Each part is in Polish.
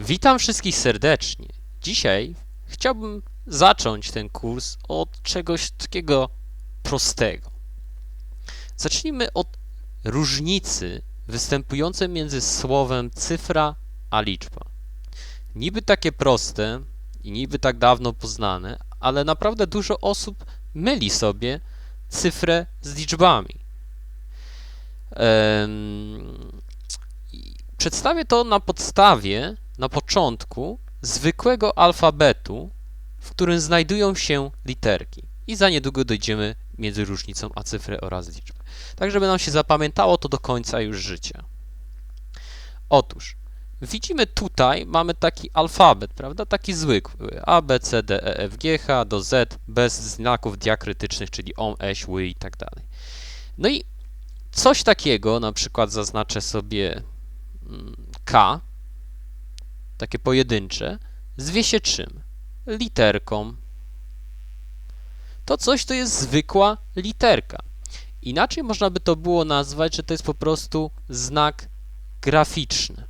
Witam wszystkich serdecznie. Dzisiaj chciałbym zacząć ten kurs od czegoś takiego prostego. Zacznijmy od różnicy występującej między słowem cyfra a liczba. Niby takie proste i niby tak dawno poznane, ale naprawdę dużo osób myli sobie cyfrę z liczbami. Przedstawię to na podstawie, na początku, zwykłego alfabetu, w którym znajdują się literki. I za niedługo dojdziemy między różnicą a cyfrę oraz liczbę. Tak, żeby nam się zapamiętało to do końca już życia. Otóż, widzimy tutaj, mamy taki alfabet, prawda? Taki zwykły. A, B, C, D, E, F, G, H do Z, bez znaków diakrytycznych, czyli on, eś, ły i tak dalej. No i coś takiego, na przykład zaznaczę sobie mm, K, takie pojedyncze, zwie się czym? Literką. To coś to jest zwykła literka. Inaczej można by to było nazwać, że to jest po prostu znak graficzny.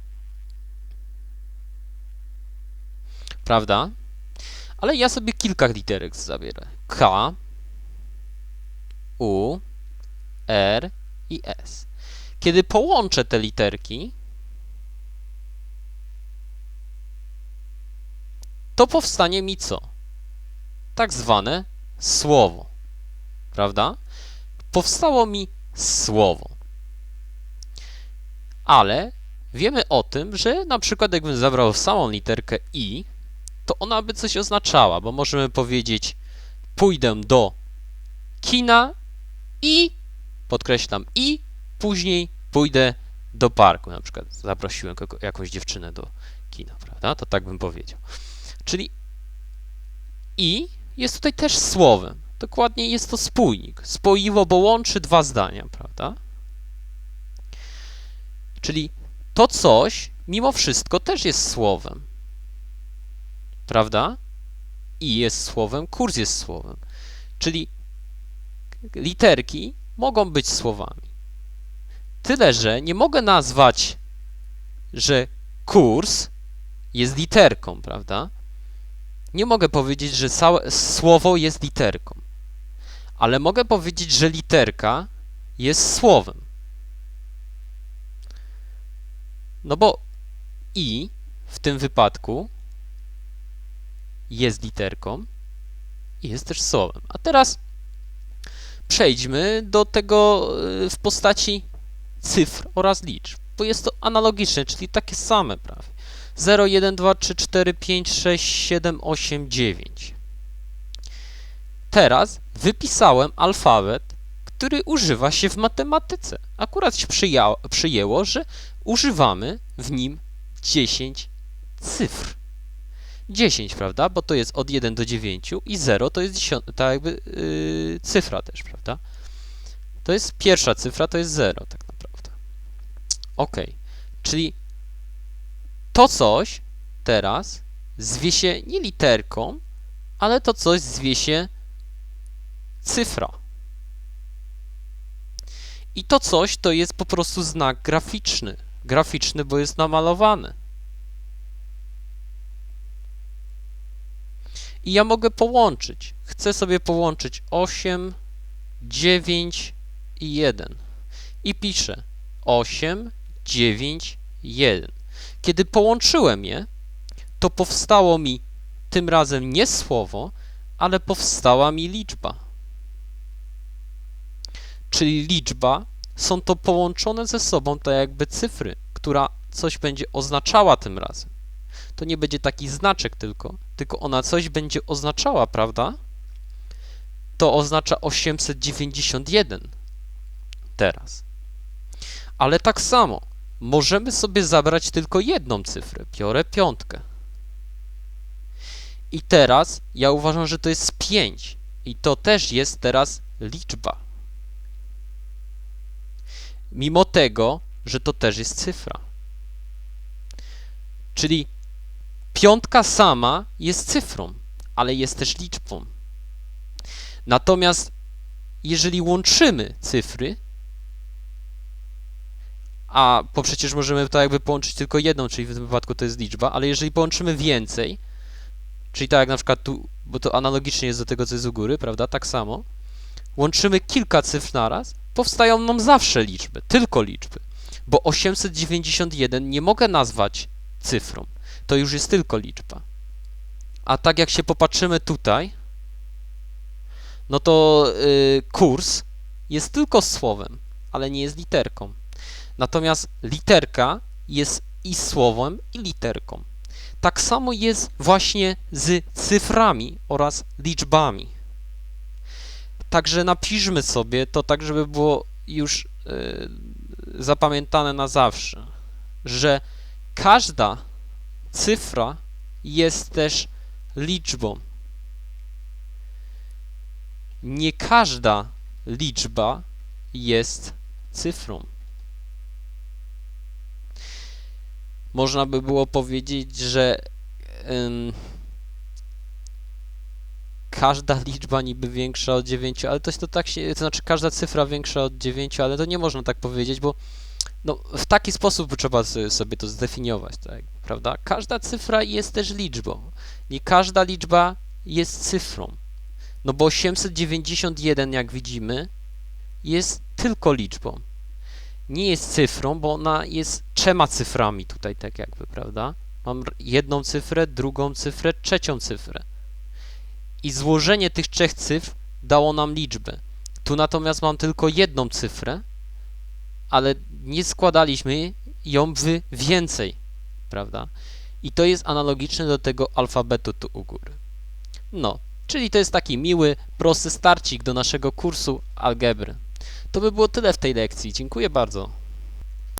Prawda? Ale ja sobie kilka literek zabierę. K, U, R i S. Kiedy połączę te literki, to powstanie mi co? Tak zwane słowo. Prawda? Powstało mi słowo. Ale wiemy o tym, że na przykład jakbym zabrał samą literkę i, to ona by coś oznaczała, bo możemy powiedzieć pójdę do kina i, podkreślam i, później pójdę do parku. Na przykład zaprosiłem jakąś dziewczynę do kina, prawda? To tak bym powiedział. Czyli i jest tutaj też słowem. Dokładnie jest to spójnik. Spoiwo, bo łączy dwa zdania, prawda? Czyli to coś, mimo wszystko, też jest słowem. Prawda? I jest słowem, kurs jest słowem. Czyli literki mogą być słowami. Tyle, że nie mogę nazwać, że kurs jest literką, prawda? Nie mogę powiedzieć, że słowo jest literką, ale mogę powiedzieć, że literka jest słowem. No bo i w tym wypadku jest literką i jest też słowem. A teraz przejdźmy do tego y, w postaci cyfr oraz liczb, bo jest to analogiczne, czyli takie same prawie. 0, 1, 2, 3, 4, 5, 6, 7, 8, 9. Teraz wypisałem alfabet, który używa się w matematyce. Akurat się przyjęło, że używamy w nim 10 cyfr. 10, prawda? Bo to jest od 1 do 9 i 0 to jest ta jakby yy, cyfra też, prawda? To jest pierwsza cyfra, to jest 0 tak naprawdę. Ok, czyli to coś teraz zwie się nie literką, ale to coś zwie się cyfra. I to coś to jest po prostu znak graficzny. Graficzny, bo jest namalowany. I ja mogę połączyć. Chcę sobie połączyć 8, 9 i 1. I piszę 8, 9, 1. Kiedy połączyłem je, to powstało mi tym razem nie słowo, ale powstała mi liczba. Czyli liczba są to połączone ze sobą tak jakby cyfry, która coś będzie oznaczała tym razem. To nie będzie taki znaczek tylko, tylko ona coś będzie oznaczała, prawda? To oznacza 891 teraz. Ale tak samo możemy sobie zabrać tylko jedną cyfrę. Biorę piątkę. I teraz ja uważam, że to jest 5. I to też jest teraz liczba. Mimo tego, że to też jest cyfra. Czyli piątka sama jest cyfrą, ale jest też liczbą. Natomiast jeżeli łączymy cyfry, a bo przecież możemy to jakby połączyć tylko jedną, czyli w tym wypadku to jest liczba, ale jeżeli połączymy więcej, czyli tak jak na przykład tu, bo to analogicznie jest do tego, co jest u góry, prawda, tak samo, łączymy kilka cyfr naraz, powstają nam zawsze liczby, tylko liczby, bo 891 nie mogę nazwać cyfrą, to już jest tylko liczba. A tak jak się popatrzymy tutaj, no to y, kurs jest tylko słowem, ale nie jest literką. Natomiast literka jest i słowem, i literką. Tak samo jest właśnie z cyframi oraz liczbami. Także napiszmy sobie to tak, żeby było już y, zapamiętane na zawsze, że każda cyfra jest też liczbą. Nie każda liczba jest cyfrą. Można by było powiedzieć, że każda liczba niby większa od 9, ale to, to tak się, to znaczy każda cyfra większa od 9, ale to nie można tak powiedzieć, bo no, w taki sposób trzeba sobie to zdefiniować, tak, prawda? Każda cyfra jest też liczbą. Nie każda liczba jest cyfrą. No bo 891, jak widzimy, jest tylko liczbą. Nie jest cyfrą, bo ona jest trzema cyframi tutaj, tak jakby, prawda? Mam jedną cyfrę, drugą cyfrę, trzecią cyfrę. I złożenie tych trzech cyfr dało nam liczbę. Tu natomiast mam tylko jedną cyfrę, ale nie składaliśmy ją w więcej, prawda? I to jest analogiczne do tego alfabetu tu u góry. No, czyli to jest taki miły, prosty starcik do naszego kursu algebry. To by było tyle w tej lekcji. Dziękuję bardzo.